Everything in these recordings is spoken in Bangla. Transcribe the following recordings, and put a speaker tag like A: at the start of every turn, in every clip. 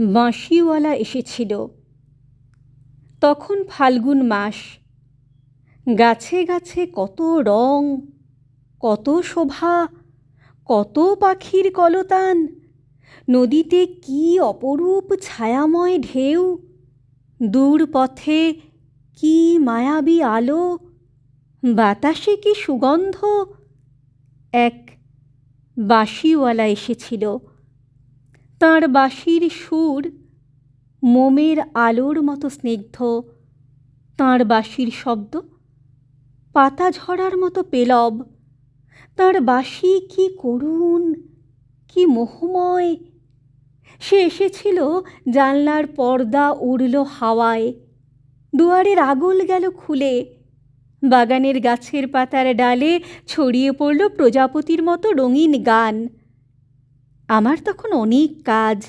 A: বাঁশিওয়ালা এসেছিল। তখন ফাল্গুন মাস। গাছে গাছে কত রং, কত শোভা, কত পাখির কলতান। নদীতে কি অপরূপ ছায়াময় ঢেউ, দূর পথে কি মায়াবী আলো, বাতাসে কি সুগন্ধ। এক বাঁশিওয়ালা এসেছিল। তাঁর বাঁশির সুর মোমের আলোর মতো স্নিগ্ধ। তাঁর বাঁশির শব্দ পাতা ঝরার মতো পেলব। তাঁর বাঁশি কি করুণ, কি মোহময়। সে এসেছিল জানলার পর্দা উড়ল হাওয়ায়। দুয়ারের আগল গেল খুলে। বাগানের গাছের পাতার ডালে ছড়িয়ে পড়ল প্রজাপতির মতো রঙিন গান। আমার তখন অনেক কাজ,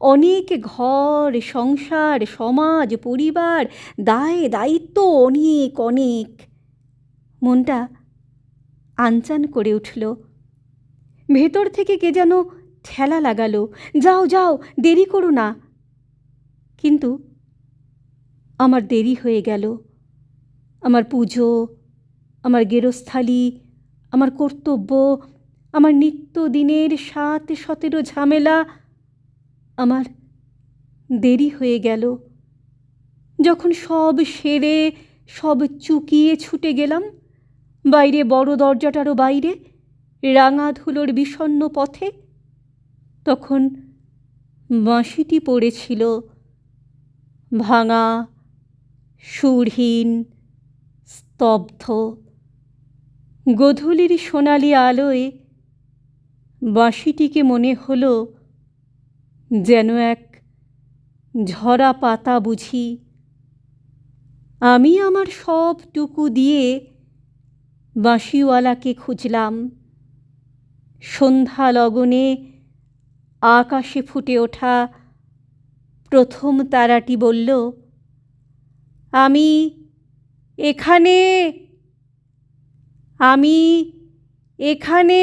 A: অনেক ঘর, সংসার, সমাজ, পরিবার, দায়, দায়িত্ব অনেক অনেক। মনটা আনচান করে উঠল। ভেতর থেকে কে যেন ঠেলা লাগালো, যাও যাও, দেরি করো না। কিন্তু আমার দেরি হয়ে গেল। আমার পুজো, আমার গেরস্থালি, আমার কর্তব্য আমার নিত্যদিনের সাত সতেরো ঝামেলা আমার দেরি হয়ে গেল। যখন সব সেরে, সব চুকিয়ে ছুটে গেলাম, বাইরে বড় দরজাটারও বাইরে রাঙা ধুলোর বিষণ্ন পথে, তখন বাঁশিটি পড়েছিল, ভাঙা, সুরহীন, স্তব্ধ। গধূলির সোনালি আলোয় বাঁশিটিকে মনে হলো যেন এক ঝরা পাতা বুঝি। আমি আমার সবটুকু দিয়ে বাঁশিওয়ালাকে খুঁজলাম। সন্ধ্যা লগনে আকাশে ফুটে ওঠা প্রথম তারাটি বলল, আমি এখানে! আমি এখানে!